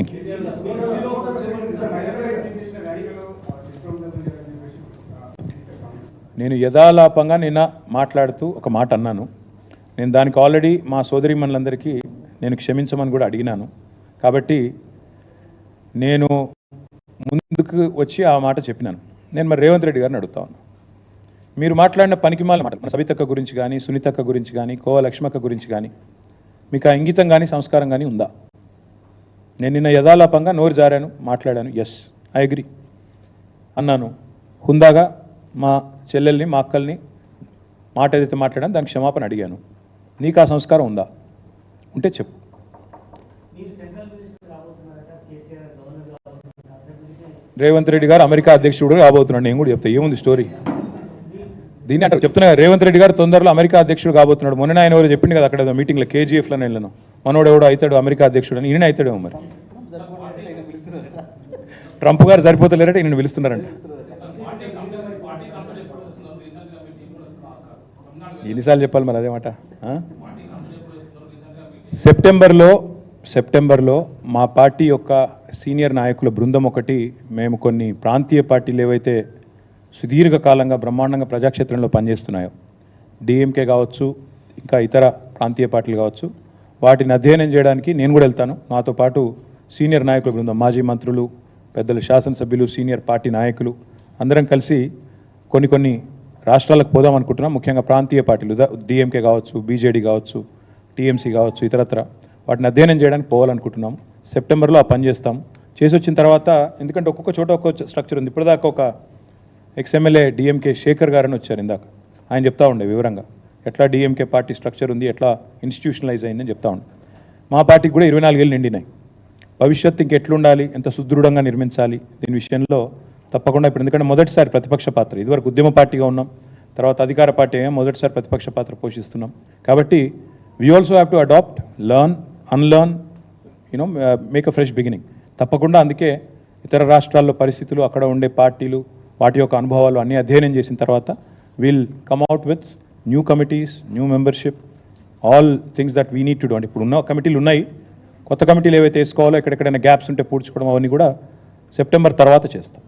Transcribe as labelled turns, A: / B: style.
A: Thank you నేను యథాలాపంగా నిన్న మాట్లాడుతూ ఒక మాట అన్నాను. నేను దానికి ఆల్రెడీ మా సోదరిమణులందరికీ నేను క్షమించమని కూడా అడిగినాను. కాబట్టి నేను ముందుకు వచ్చి ఆ మాట చెప్పినాను. నేను మరి రేవంత్ రెడ్డి గారిని అడుగుతా ఉన్నాను మీరు మాట్లాడిన పనికిమాల మాట మన సవితక్క గురించి కానీ సునీతక్క గురించి కానీ కోవ లక్ష్మక్క గురించి కానీ మీకు ఆ ఇంగితం కానీ సంస్కారం కానీ ఉందా? నేను నిన్న యథాలాపంగా నోరు జారాను మాట్లాడాను. ఎస్ ఐ అగ్రి అన్నాను. హుందాగా మా చెల్లెల్ని మా అక్కల్ని మాట ఏదైతే మాట్లాడాను దానికి క్షమాపణ అడిగాను. నీకు ఆ సంస్కారం ఉందా? ఉంటే చెప్పు. రేవంత్ రెడ్డి గారు అమెరికా అధ్యక్షుడు కాబోతున్నాడు. నేను కూడా చెప్తా ఏముంది స్టోరీ దీన్ని అంటే చెప్తున్నా రేవంత్ రెడ్డి గారు తొందరలో అమెరికా అధ్యక్షుడు కాబోతున్నాడు. మొన్న ఆయన ఎవరు చెప్పింది కదా అక్కడ ఏదో మీటింగ్లో కేజీఎఫ్లో వెళ్ళను. మనోడు ఎవడో అవుతాడు అమెరికా అధ్యక్షుడు అని ఈయన అవుతాడేమో మరి. ట్రంప్ గారు సరిపోతలేరంటే నేను పిలుస్తున్నారంట. ఎన్నిసార్లు చెప్పాలి మరి అదే మాట? సెప్టెంబర్లో సెప్టెంబర్లో మా పార్టీ యొక్క సీనియర్ నాయకుల బృందం ఒకటి మేము కొన్ని ప్రాంతీయ పార్టీలు ఏవైతే సుదీర్ఘకాలంగా బ్రహ్మాండంగా ప్రజాక్షేత్రంలో పనిచేస్తున్నాయో డిఎంకే కావచ్చు ఇంకా ఇతర ప్రాంతీయ పార్టీలు కావచ్చు వాటిని అధ్యయనం చేయడానికి నేను కూడా వెళ్తాను. నాతో పాటు సీనియర్ నాయకుల బృందం మాజీ మంత్రులు పెద్దలు శాసనసభ్యులు సీనియర్ పార్టీ నాయకులు అందరం కలిసి కొన్ని కొన్ని రాష్ట్రాలకు పోదాం అనుకుంటున్నాం. ముఖ్యంగా ప్రాంతీయ పార్టీలు డిఎంకే కావచ్చు బీజేడీ కావచ్చు టీఎంసీ కావచ్చు ఇతరత్ర. వాటిని అధ్యయనం చేయడానికి పోవాలనుకుంటున్నాం. సెప్టెంబర్లో ఆ పని చేస్తాం. చేసి వచ్చిన తర్వాత ఎందుకంటే ఒక్కొక్క చోట ఒక్కొక్క స్ట్రక్చర్ ఉంది. ఇప్పటిదాకా ఒక ఎక్స్ఎమ్మెల్యే డిఎంకే శేఖర్ గారని వచ్చారు ఇందాక. ఆయన చెప్తా ఉండే వివరంగా. ఎట్లా డిఎంకే పార్టీ స్ట్రక్చర్ ఉంది ఎట్లా ఇన్స్టిట్యూషనలైజ్ అయిందని చెప్తా ఉండే. మా పార్టీకి కూడా ఇరవై నాలుగేళ్ళు నిండినాయి. భవిష్యత్తు ఇంకెట్లుండాలి? ఎంత సుదృఢంగా నిర్మించాలి? దీని విషయంలో తప్పకుండా ఇప్పుడు ఎందుకంటే మొదటిసారి ప్రతిపక్ష పాత్ర ఇదివరకు ఉద్యమ పార్టీగా ఉన్నాం తర్వాత అధికార పార్టీ ఏమో మొదటిసారి ప్రతిపక్ష పాత్ర పోషిస్తున్నాం. కాబట్టి we also have to adopt learn unlearn you know make a fresh beginning తప్పకుండా అందుకే ఇతర రాష్ట్రాల్లో పరిస్థితులు అక్కడ ఉండే పార్టీలు వాటి యొక్క అనుభవాలు అన్నీ అధ్యయనం చేసిన తర్వాత will come out with new committees new membership all things that we need to do అంటే ఇప్పుడు ఉన్న కమిటీలు ఉన్నాయి కొత్త కమిటీలు ఏవైతే వేసుకోవాలో ఎక్కడెక్కడైనా గ్యాప్స్ ఉంటే పూడ్చుకోవడం అవన్నీ కూడా సెప్టెంబర్ తర్వాత చేస్తాం.